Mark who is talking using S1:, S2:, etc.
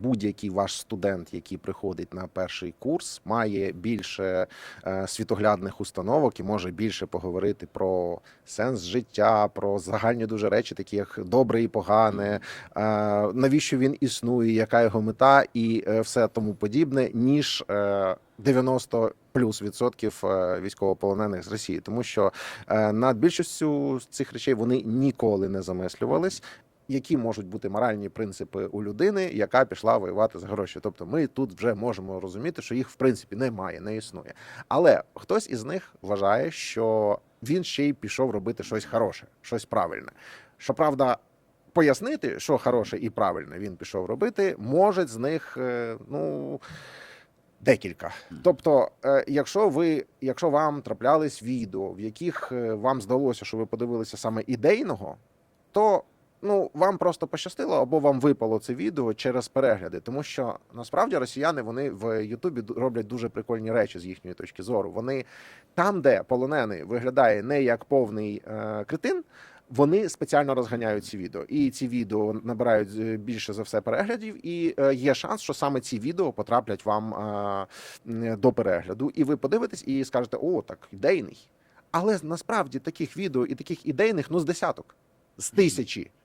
S1: будь-який ваш студент, який приходить на перший курс, має більше е, світоглядних установок і може більше поговорити про сенс життя, про загальні дуже речі, такі як добре і погане, е, навіщо він існує, яка його мета, і е, все тому подібне, ніж е, 90 плюс відсотків військовополонених з Росії, тому що над більшістю цих речей вони ніколи не замислювались. Які можуть бути моральні принципи у людини, яка пішла воювати за гроші? Тобто, ми тут вже можемо розуміти, що їх в принципі немає, не існує. Але хтось із них вважає, що він ще й пішов робити щось хороше, щось правильне. Щоправда, пояснити, що хороше і правильне він пішов робити, можуть з них е, ну. Декілька. Тобто, е, якщо ви, якщо вам траплялись відео, в яких е, вам здалося, що ви подивилися саме ідейного, то ну вам просто пощастило або вам випало це відео через перегляди, тому що насправді росіяни вони в Ютубі роблять дуже прикольні речі з їхньої точки зору. Вони там, де полонений виглядає не як повний е, кретин. Вони спеціально розганяють ці відео, і ці відео набирають е, більше за все переглядів. І е, є шанс, що саме ці відео потраплять вам е, до перегляду, і ви подивитесь і скажете: о, так ідейний. Але насправді таких відео і таких ідейних ну з десяток, з тисячі.